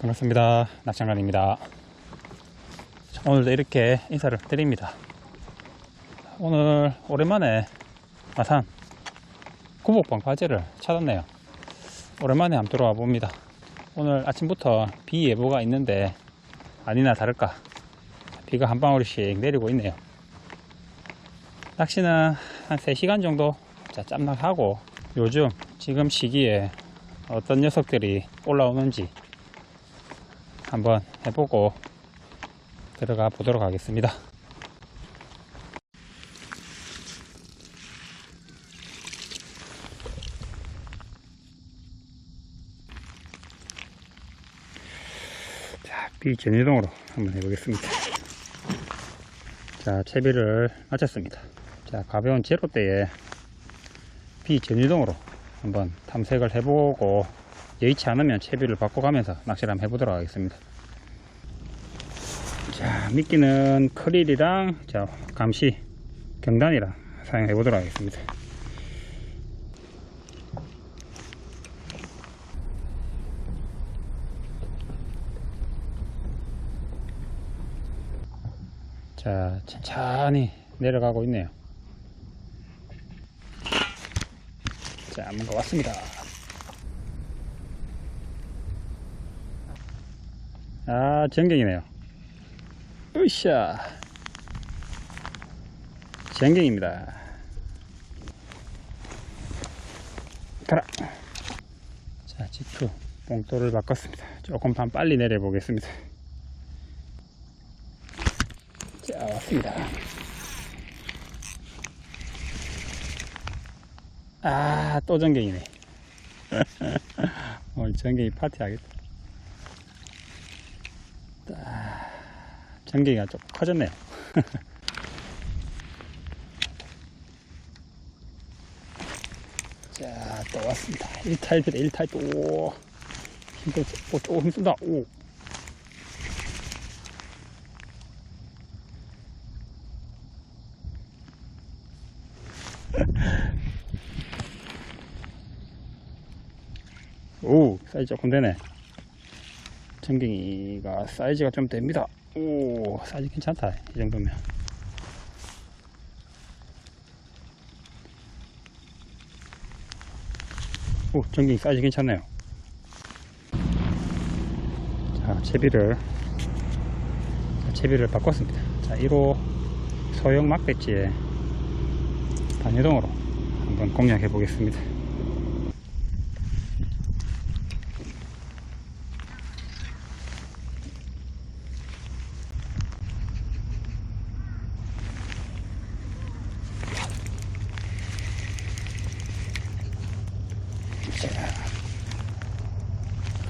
반갑습니다. 낙장관입니다. 오늘도 이렇게 인사를 드립니다. 오늘 오랜만에 마산 구복방 과제를 찾았네요. 오랜만에 한번 들어와 봅니다. 오늘 아침부터 비 예보가 있는데 아니나 다를까 비가 한 방울씩 내리고 있네요. 낚시는 한 3시간 정도 자, 짬락하고 요즘 지금 시기에 어떤 녀석들이 올라오는지 한번 해보고 들어가 보도록 하겠습니다. 자, 비 전이동으로 한번 해보겠습니다. 자, 채비를 마쳤습니다. 자, 가벼운 제로대에 비 전이동으로 한번 탐색을 해보고 여의치 않으면 채비를 바꿔가면서 낚시를 한번 해보도록 하겠습니다. 자, 미끼는 크릴이랑 자, 감시 경단이랑 사용해 보도록 하겠습니다. 자, 천천히 내려가고 있네요. 자, 뭔가 왔습니다. 아, 전갱이네요. 으쌰. 전갱입니다. 가라. 자, 지프 봉돌을 바꿨습니다. 조금 반 빨리 내려 보겠습니다. 자, 왔습니다. 아, 또 전갱이네. 오늘 전갱이 파티 하겠다. 전기가 좀 커졌네요. 자, 또 왔습니다. 1타입이다, 1타입. 오, 힘들, 오, 조금 힘쓴다. 오. 오, 사이즈 조금 되네. 전갱이가 사이즈가 좀 됩니다. 오, 사이즈 괜찮다. 이 정도면. 오, 전갱이 사이즈 괜찮네요. 자, 채비를, 자, 채비를 바꿨습니다. 자, 1호 소형 막배지에 반유동으로 한번 공략해 보겠습니다.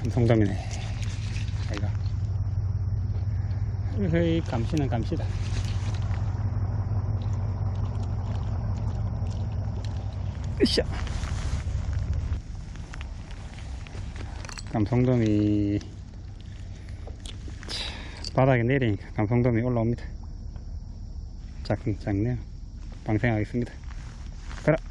감 성돔이네. 아이가. 으이, 감시는 감시다. 으쌰. 감성돔이 차, 바닥에 내리니까 감성돔이 올라옵니다. 작은 작네요. 방생하겠습니다. 가라.